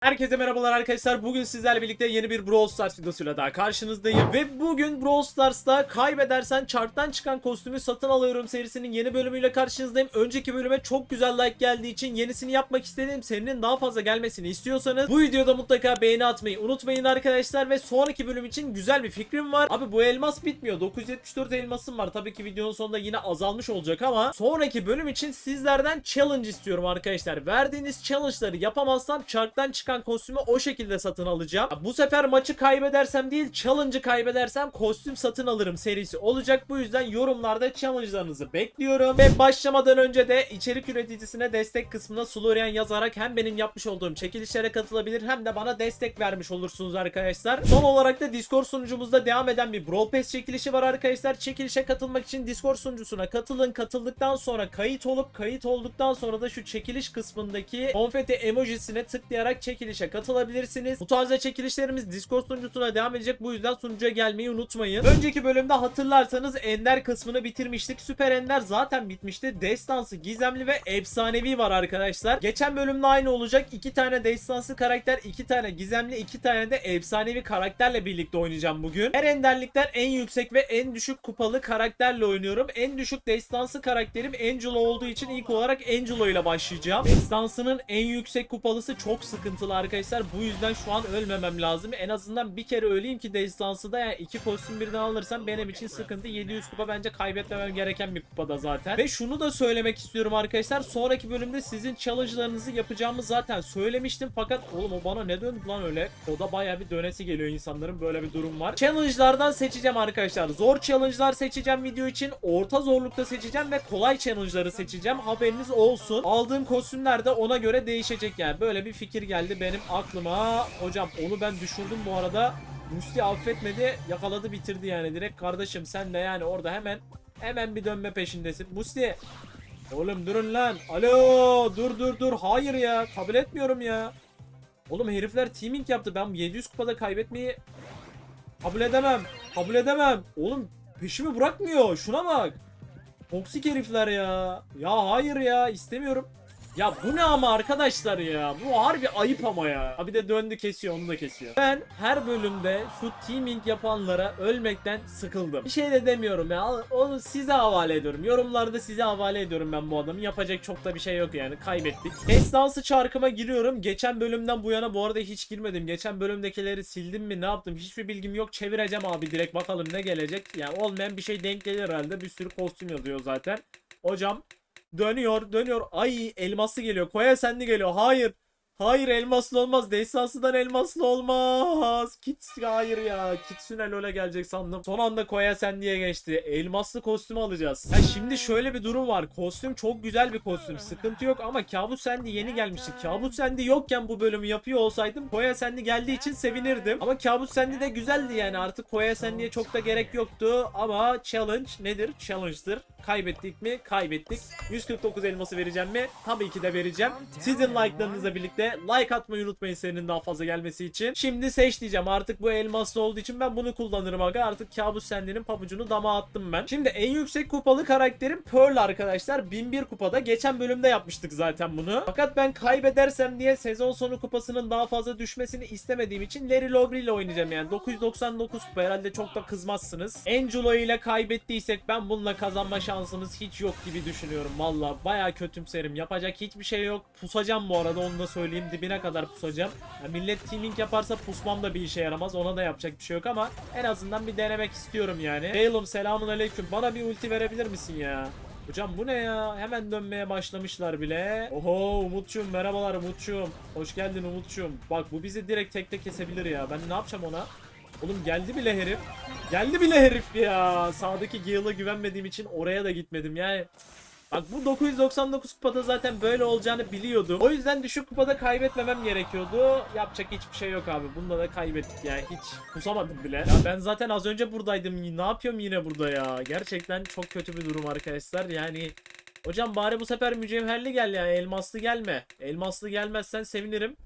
Herkese merhabalar arkadaşlar. Bugün sizlerle birlikte yeni bir Brawl Stars videosuyla daha karşınızdayım. Ve bugün Brawl Stars'ta kaybedersen çarktan çıkan kostümü satın alıyorum serisinin yeni bölümüyle karşınızdayım. Önceki bölüme çok güzel like geldiği için yenisini yapmak istedim. Serinin daha fazla gelmesini istiyorsanız bu videoda mutlaka beğeni atmayı unutmayın arkadaşlar. Ve sonraki bölüm için güzel bir fikrim var. Abi bu elmas bitmiyor. 974 elmasım var. Tabii ki videonun sonunda yine azalmış olacak ama sonraki bölüm için sizlerden challenge istiyorum arkadaşlar. Verdiğiniz challenge'ları yapamazsam çarktan çıkan kostümü o şekilde satın alacağım. Bu sefer maçı kaybedersem değil challenge'ı kaybedersem kostüm satın alırım serisi olacak. Bu yüzden yorumlarda challenge'larınızı bekliyorum. Ve başlamadan önce de içerik üreticisine destek kısmına Slorian yazarak hem benim yapmış olduğum çekilişlere katılabilir hem de bana destek vermiş olursunuz arkadaşlar. Son olarak da Discord sunucumuzda devam eden bir Brawl Pass çekilişi var arkadaşlar. Çekilişe katılmak için Discord sunucusuna katılın. Katıldıktan sonra kayıt olup kayıt olduktan sonra da şu çekiliş kısmındaki konfeti emojisine tıklayarak çekilişe katılabilirsiniz. Bu tarzda çekilişlerimiz Discord sunucusuna devam edecek. Bu yüzden sunucuya gelmeyi unutmayın. Önceki bölümde hatırlarsanız Ender kısmını bitirmiştik. Süper Ender zaten bitmişti. Destansı, gizemli ve efsanevi var arkadaşlar. Geçen bölümde aynı olacak. iki tane destansı karakter, iki tane gizemli, iki tane de efsanevi karakterle birlikte oynayacağım bugün. Her enderlikten en yüksek ve en düşük kupalı karakterle oynuyorum. En düşük destansı karakterim Angelo olduğu için ilk olarak Angelo ile başlayacağım. Destansının en yüksek kupalısı çok sıkıntılı arkadaşlar. Bu yüzden şu an ölmemem lazım. En azından bir kere öleyim ki destansı da yani iki kostüm birden alırsam benim için sıkıntı. 700 kupa bence kaybetmemem gereken bir kupada zaten. Ve şunu da söylemek istiyorum arkadaşlar. Sonraki bölümde sizin challenge'larınızı yapacağımı zaten söylemiştim. Fakat oğlum o bana ne döndü lan öyle? O da baya bir dönesi geliyor insanların. Böyle bir durum var. Challenge'lardan seçeceğim arkadaşlar. Zor challenge'lar seçeceğim video için. Orta zorlukta seçeceğim ve kolay challenge'ları seçeceğim. Haberiniz olsun. Aldığım kostümler de ona göre değişecek yani. Böyle bir fikir geldi benim aklıma. Hocam onu ben düşürdüm bu arada. Musti affetmedi. Yakaladı bitirdi yani. Direkt kardeşim sen de yani orada hemen hemen bir dönme peşindesin. Musti Oğlum durun lan. Alo dur dur dur. Hayır ya. Kabul etmiyorum ya. Oğlum herifler teaming yaptı. Ben 700 kupada kaybetmeyi kabul edemem. Kabul edemem. Oğlum peşimi bırakmıyor. Şuna bak. Toksik herifler ya. Ya hayır ya istemiyorum. Ya bu ne ama arkadaşlar ya. Bu harbi ayıp ama ya. Ha bir de döndü kesiyor onu da kesiyor. Ben her bölümde şu teaming yapanlara ölmekten sıkıldım. Bir şey de demiyorum ya. Onu size havale ediyorum. Yorumlarda size havale ediyorum ben bu adamı. Yapacak çok da bir şey yok yani. Kaybettik. Destansı çarkıma giriyorum. Geçen bölümden bu yana bu arada hiç girmedim. Geçen bölümdekileri sildim mi ne yaptım hiçbir bilgim yok. Çevireceğim abi direkt bakalım ne gelecek. Yani olmayan bir şey denk gelir herhalde. Bir sürü kostüm yazıyor zaten. Hocam Dönüyor dönüyor. Ay elmaslı geliyor. Koya senli geliyor. Hayır. Hayır elmaslı olmaz. Destansıdan elmaslı olmaz. Kit hayır ya. Kitsune LoL'e gelecek sandım. Son anda Koya Sendi'ye geçti. Elmaslı kostüm alacağız. Ha şimdi şöyle bir durum var. Kostüm çok güzel bir kostüm. Sıkıntı yok ama Kabus Sendi yeni gelmişti. Kabus Sendi yokken bu bölümü yapıyor olsaydım Koya Sendi geldiği için sevinirdim. Ama Kabus Sendi de güzeldi yani. Artık Koya Sendi'ye çok da gerek yoktu. Ama challenge nedir? Challenge'dır. Kaybettik mi? Kaybettik. 149 elması vereceğim mi? Tabii ki de vereceğim. Sizin like'larınızla birlikte like atmayı unutmayın senin daha fazla gelmesi için. Şimdi seç diyeceğim. Artık bu elmaslı olduğu için ben bunu kullanırım aga. Artık kabus sendinin pabucunu dama attım ben. Şimdi en yüksek kupalı karakterim Pearl arkadaşlar. 1001 kupada. Geçen bölümde yapmıştık zaten bunu. Fakat ben kaybedersem diye sezon sonu kupasının daha fazla düşmesini istemediğim için Larry Lovely ile oynayacağım yani. 999 kupa herhalde çok da kızmazsınız. Angelo ile kaybettiysek ben bununla kazanma şansımız hiç yok gibi düşünüyorum. Valla baya kötümserim. Yapacak hiçbir şey yok. Pusacağım bu arada onu da söyleyeyim. Dibine kadar pusacağım. Ya millet teaming yaparsa pusmam da bir işe yaramaz. Ona da yapacak bir şey yok ama en azından bir denemek istiyorum yani. Bale'ım selamun aleyküm. Bana bir ulti verebilir misin ya? Hocam bu ne ya? Hemen dönmeye başlamışlar bile. Oho Umutçum merhabalar Umutçum. Hoş geldin Umutçum. Bak bu bizi direkt tekte kesebilir ya. Ben ne yapacağım ona? Oğlum geldi bile herif. Geldi bile herif ya. Sağdaki Gale'a güvenmediğim için oraya da gitmedim yani. Bak bu 999 kupada zaten böyle olacağını biliyordum. O yüzden düşük kupada kaybetmemem gerekiyordu. Yapacak hiçbir şey yok abi. Bunda da kaybettik yani. Hiç kusamadım bile. Ya ben zaten az önce buradaydım. Ne yapıyorum yine burada ya? Gerçekten çok kötü bir durum arkadaşlar. Yani Hocam bari bu sefer mücevherli gel ya. Elmaslı gelme. Elmaslı gelmezsen sevinirim.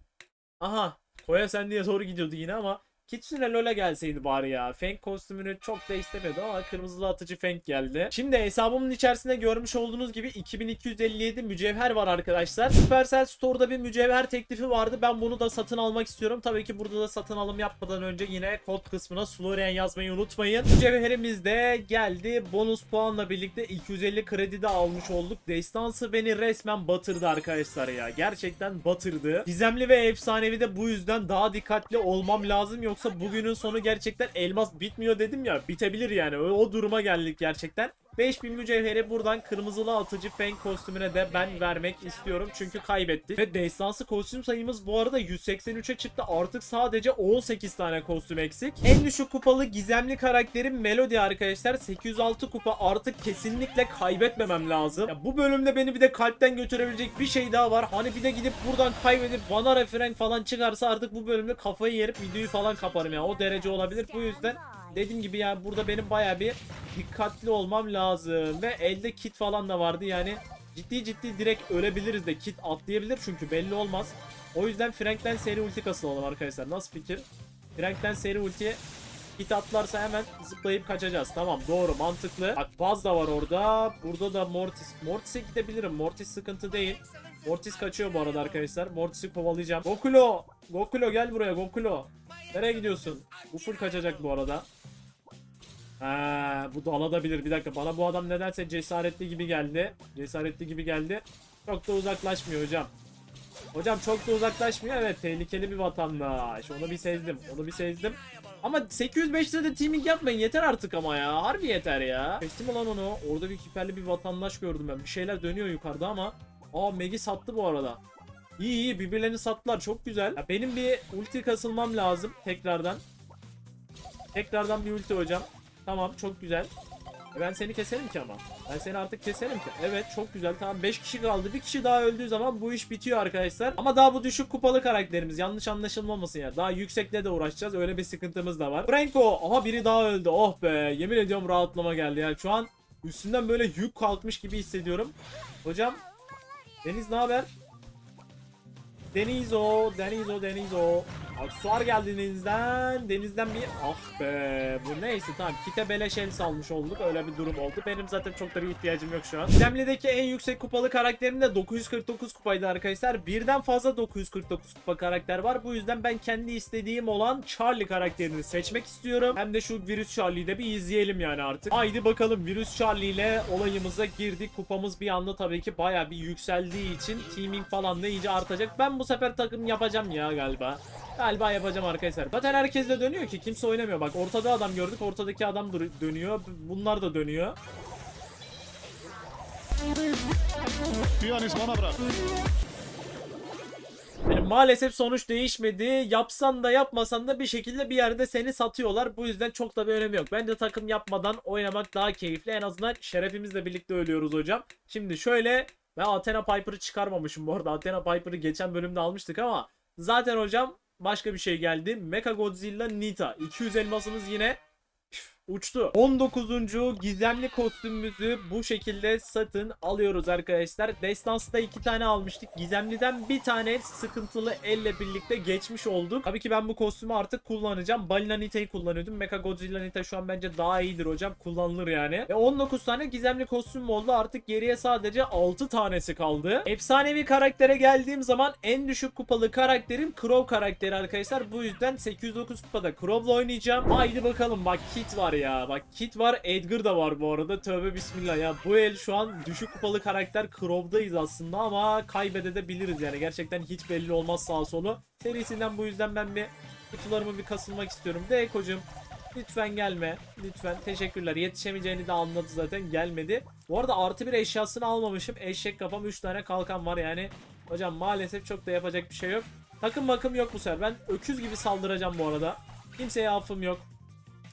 Aha. Koya sen diye doğru gidiyordu yine ama Kitsune LoL'e gelseydi bari ya. Fang kostümünü çok da istemiyordum ama kırmızılı atıcı Fang geldi. Şimdi hesabımın içerisinde görmüş olduğunuz gibi 2257 mücevher var arkadaşlar. Supercell Store'da bir mücevher teklifi vardı. Ben bunu da satın almak istiyorum. Tabii ki burada da satın alım yapmadan önce yine kod kısmına Florian yazmayı unutmayın. Mücevherimiz de geldi. Bonus puanla birlikte 250 kredi de almış olduk. Destansı beni resmen batırdı arkadaşlar ya. Gerçekten batırdı. Gizemli ve efsanevi de bu yüzden daha dikkatli olmam lazım. Yoksa bugünün sonu gerçekten elmas bitmiyor dedim ya. Bitebilir yani. O, o duruma geldik gerçekten. 5000 mücevheri buradan kırmızılı atıcı Fang kostümüne de ben vermek istiyorum. Çünkü kaybettik. Ve destansı kostüm sayımız bu arada 183'e çıktı. Artık sadece 18 tane kostüm eksik. En düşük kupalı gizemli karakterim Melody arkadaşlar. 806 kupa artık kesinlikle kaybetmemem lazım. Ya bu bölümde beni bir de kalpten götürebilecek bir şey daha var. Hani bir de gidip buradan kaybedip bana referen falan çıkarsa artık bu bölümde kafayı yerip videoyu falan kaparım ya. O derece olabilir. Bu yüzden dediğim gibi yani burada benim baya bir dikkatli olmam lazım. Ve elde kit falan da vardı yani ciddi ciddi direkt ölebiliriz de kit atlayabilir çünkü belli olmaz. O yüzden Frank'ten seri ulti kasılalım arkadaşlar. Nasıl fikir? Frank'ten seri ultiye kit atlarsa hemen zıplayıp kaçacağız. Tamam doğru mantıklı. Bak Buzz da var orada. Burada da Mortis. Mortis'e gidebilirim. Mortis sıkıntı değil. Mortis kaçıyor bu arada arkadaşlar. Mortis'i kovalayacağım. Gokulo! Gokulo gel buraya Gokulo. Nereye gidiyorsun? Bu full kaçacak bu arada. Ha, bu dalabilir. Bir dakika bana bu adam nedense cesaretli gibi geldi. Cesaretli gibi geldi. Çok da uzaklaşmıyor hocam. Hocam çok da uzaklaşmıyor. Evet tehlikeli bir vatandaş. Onu bir sezdim. Onu bir sezdim. Ama 805'te de teaming yapmayın. Yeter artık ama ya. Harbi yeter ya. Kestim lan onu. Orada bir hiperli bir vatandaş gördüm ben. Bir şeyler dönüyor yukarıda ama. Aa Meg'i sattı bu arada. İyi iyi birbirlerini sattılar. Çok güzel. Ya benim bir ulti kasılmam lazım tekrardan. Tekrardan bir ulti hocam. Tamam çok güzel. E Ben seni keserim ki ama. Ben seni artık keserim ki. Evet çok güzel. Tamam 5 kişi kaldı. Bir kişi daha öldüğü zaman bu iş bitiyor arkadaşlar. Ama daha bu düşük kupalı karakterimiz. Yanlış anlaşılmamasın ya. Daha yüksekle de uğraşacağız. Öyle bir sıkıntımız da var. Franco. Aha biri daha öldü. Oh be. Yemin ediyorum rahatlama geldi ya. Şu an üstünden böyle yük kalkmış gibi hissediyorum. Hocam. Deniz ne haber? Denizo, Denizo, Denizo. Aksuar geldi denizden. Denizden bir ah be. Bu neyse tamam. Kite beleş el salmış olduk. Öyle bir durum oldu. Benim zaten çok da bir ihtiyacım yok şu an. Gizemli'deki en yüksek kupalı karakterim de 949 kupaydı arkadaşlar. Birden fazla 949 kupa karakter var. Bu yüzden ben kendi istediğim olan Charlie karakterini seçmek istiyorum. Hem de şu Virüs Charlie'yi de bir izleyelim yani artık. Haydi bakalım Virüs Charlie ile olayımıza girdik. Kupamız bir anda tabii ki baya bir yükseldiği için teaming falan da iyice artacak. Ben bu sefer takım yapacağım ya galiba. Galiba yapacağım arkadaşlar. Zaten herkes de dönüyor ki kimse oynamıyor. Bak ortada adam gördük. Ortadaki adam dönüyor. Bunlar da dönüyor. Piyanist bana bırak. Yani maalesef sonuç değişmedi. Yapsan da yapmasan da bir şekilde bir yerde seni satıyorlar. Bu yüzden çok da bir önemi yok. Bence takım yapmadan oynamak daha keyifli. En azından şerefimizle birlikte ölüyoruz hocam. Şimdi şöyle ben Athena Piper'ı çıkarmamışım bu arada. Athena Piper'ı geçen bölümde almıştık ama zaten hocam başka bir şey geldi. Mecha Godzilla Nita. 200 elmasımız yine uçtu. 19. gizemli kostümümüzü bu şekilde satın alıyoruz arkadaşlar. Destans'ta iki tane almıştık. Gizemliden bir tane sıkıntılı elle birlikte geçmiş olduk. Tabii ki ben bu kostümü artık kullanacağım. Balina Nita'yı kullanıyordum. Mecha Godzilla Nita şu an bence daha iyidir hocam. Kullanılır yani. Ve 19 tane gizemli kostüm oldu. Artık geriye sadece 6 tanesi kaldı. Efsanevi karaktere geldiğim zaman en düşük kupalı karakterim Crow karakteri arkadaşlar. Bu yüzden 809 kupada Crow'la oynayacağım. Haydi bakalım bak Kit var ya. Bak Kit var Edgar da var bu arada. Tövbe bismillah ya. Bu el şu an düşük kupalı karakter Crow'dayız aslında ama kaybedebiliriz yani. Gerçekten hiç belli olmaz sağ solu. Serisinden bu yüzden ben bir kutularımı bir kasılmak istiyorum. De Eko'cum Lütfen gelme. Lütfen. Teşekkürler. Yetişemeyeceğini de anladı zaten. Gelmedi. Bu arada artı bir eşyasını almamışım. Eşek kafam 3 tane kalkan var yani. Hocam maalesef çok da yapacak bir şey yok. Takım bakım yok bu sefer. Ben öküz gibi saldıracağım bu arada. Kimseye affım yok.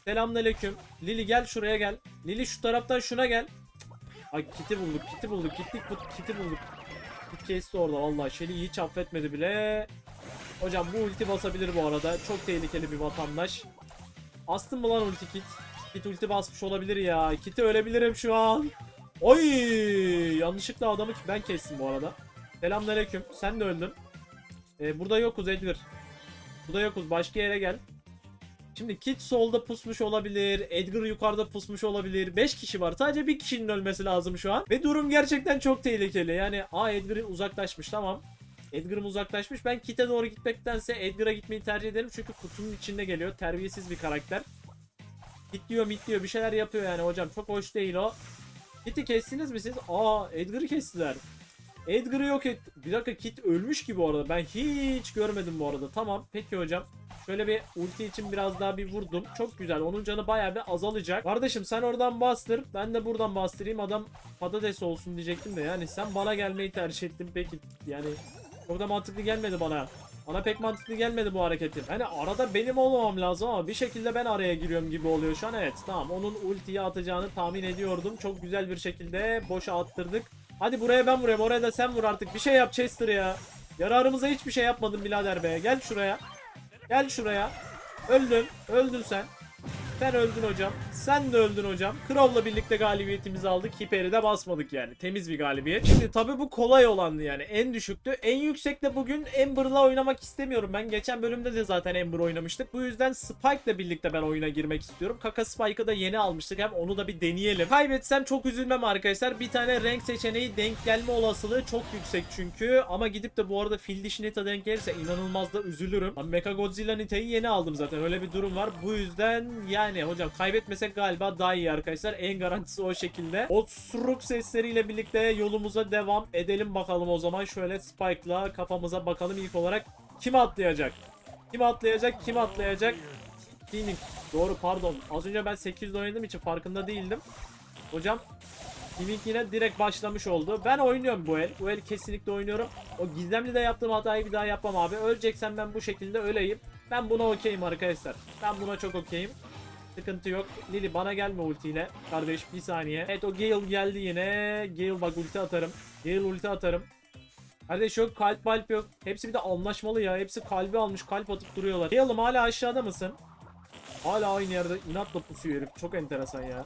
Selamünaleyküm. Lili gel şuraya gel. Lili şu taraftan şuna gel. Ay kiti bulduk, kiti bulduk, gittik bu kiti bulduk. Kit kesti orada vallahi. Şeli hiç affetmedi bile. Hocam bu ulti basabilir bu arada. Çok tehlikeli bir vatandaş. Astım mı lan ulti kit? Kit ulti basmış olabilir ya. Kiti ölebilirim şu an. Oy! Yanlışlıkla adamı ben kestim bu arada. Selamünaleyküm. Sen de öldün. Ee, burada yokuz Edgar. Burada yokuz. Başka yere gel. Şimdi Kit solda pusmuş olabilir. Edgar yukarıda pusmuş olabilir. 5 kişi var. Sadece bir kişinin ölmesi lazım şu an. Ve durum gerçekten çok tehlikeli. Yani aa Edgar uzaklaşmış tamam. Edgar'ım uzaklaşmış. Ben Kit'e doğru gitmektense Edgar'a gitmeyi tercih ederim. Çünkü kutunun içinde geliyor. Terbiyesiz bir karakter. Kitliyor mitliyor bir şeyler yapıyor yani hocam. Çok hoş değil o. Kit'i kestiniz mi siz? Aa Edgar'ı kestiler. Edgar'ı yok et. Bir dakika Kit ölmüş gibi orada. Ben hiç görmedim bu arada. Tamam peki hocam. Şöyle bir ulti için biraz daha bir vurdum. Çok güzel. Onun canı bayağı bir azalacak. Kardeşim sen oradan bastır. Ben de buradan bastırayım. Adam patates olsun diyecektim de. Yani sen bana gelmeyi tercih ettin. Peki yani orada mantıklı gelmedi bana. Bana pek mantıklı gelmedi bu hareketin. Hani arada benim olmamam lazım ama bir şekilde ben araya giriyorum gibi oluyor şu an. Evet tamam onun ultiyi atacağını tahmin ediyordum. Çok güzel bir şekilde boşa attırdık. Hadi buraya ben vurayım oraya da sen vur artık. Bir şey yap Chester ya. Yararımıza hiçbir şey yapmadın birader be. Gel şuraya. Gel şuraya. Öldün. Öldün sen. Sen öldün hocam. Sen de öldün hocam. Kral'la birlikte galibiyetimizi aldık. Hiper'i de basmadık yani. Temiz bir galibiyet. Şimdi tabii bu kolay olandı yani. En düşüktü. En yüksekte bugün Amber'la oynamak istemiyorum. Ben geçen bölümde de zaten Amber oynamıştık. Bu yüzden Spike'la birlikte ben oyuna girmek istiyorum. Kaka Spike'ı da yeni almıştık. Hem onu da bir deneyelim. Kaybetsem çok üzülmem arkadaşlar. Bir tane renk seçeneği denk gelme olasılığı çok yüksek çünkü. Ama gidip de bu arada fil dişi Nita denk gelirse inanılmaz da üzülürüm. Ben Mecha Godzilla Nita'yı yeni aldım zaten. Öyle bir durum var. Bu yüzden yani hocam kaybetmesek galiba daha iyi arkadaşlar. En garantisi o şekilde. O suruk sesleriyle birlikte yolumuza devam edelim bakalım o zaman. Şöyle Spike'la kafamıza bakalım ilk olarak. Kim atlayacak? Kim atlayacak? Kim atlayacak? Phoenix. Doğru pardon. Az önce ben 8'de oynadığım için farkında değildim. Hocam Phoenix yine direkt başlamış oldu. Ben oynuyorum bu el. Bu el kesinlikle oynuyorum. O gizemli de yaptığım hatayı bir daha yapmam abi. Öleceksen ben bu şekilde öleyim. Ben buna okeyim arkadaşlar. Ben buna çok okeyim. Sıkıntı yok. Lili bana gelme ultiyle. Kardeş bir saniye. Evet o Gale geldi yine. Gale bak ulti atarım. Gale ulti atarım. Kardeş yok kalp balp yok. Hepsi bir de anlaşmalı ya. Hepsi kalbi almış kalp atıp duruyorlar. Gale'ım hala aşağıda mısın? Hala aynı yerde inatla pusuyor herif. Çok enteresan ya.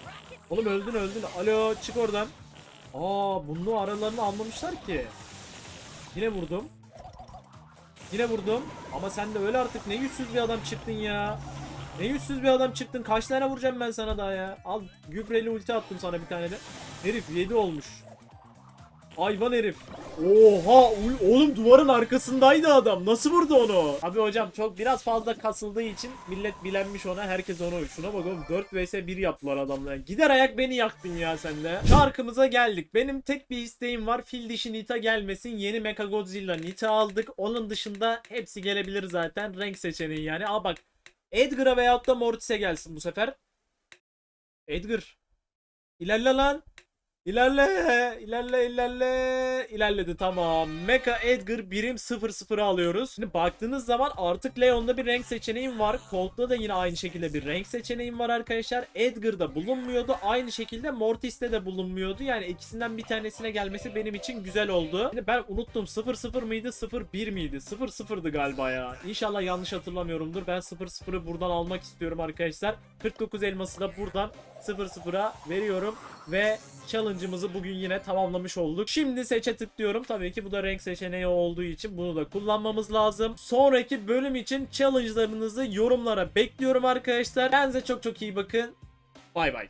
Oğlum öldün öldün. Alo çık oradan. Aa bunu aralarını anlamışlar ki. Yine vurdum. Yine vurdum. Ama sen de öyle artık ne yüzsüz bir adam çıktın ya. Ne yüzsüz bir adam çıktın. Kaç tane vuracağım ben sana daha ya. Al gübreli ulti attım sana bir tane de. Herif 7 olmuş. Hayvan herif. Oha oğlum duvarın arkasındaydı adam. Nasıl vurdu onu? Abi hocam çok biraz fazla kasıldığı için millet bilenmiş ona. Herkes onu. Şuna bak oğlum 4 vs 1 yaptılar adamlar. Gider ayak beni yaktın ya sen de. Şarkımıza geldik. Benim tek bir isteğim var. Fil dişi Nita gelmesin. Yeni Mecha Godzilla Nita aldık. Onun dışında hepsi gelebilir zaten. Renk seçeneği yani. Aa bak. Edgar'a veyahut da Mortis'e gelsin bu sefer. Edgar. İlerle lan. İlerle, ilerle, ilerle, ilerledi tamam. Mecha Edgar birim 00 alıyoruz. Şimdi baktığınız zaman artık Leon'da bir renk seçeneğim var. Colt'ta da yine aynı şekilde bir renk seçeneğim var arkadaşlar. Edgar'da bulunmuyordu. Aynı şekilde Mortis'te de bulunmuyordu. Yani ikisinden bir tanesine gelmesi benim için güzel oldu. Şimdi ben unuttum 00 mıydı 01 miydi? 00'dı galiba ya. İnşallah yanlış hatırlamıyorumdur. Ben 00'ı buradan almak istiyorum arkadaşlar. 49 elması da buradan 00'a veriyorum ve challenge'ımızı bugün yine tamamlamış olduk. Şimdi seçe tıklıyorum. Tabii ki bu da renk seçeneği olduğu için bunu da kullanmamız lazım. Sonraki bölüm için challenge'larınızı yorumlara bekliyorum arkadaşlar. Kendinize çok çok iyi bakın. Bay bay.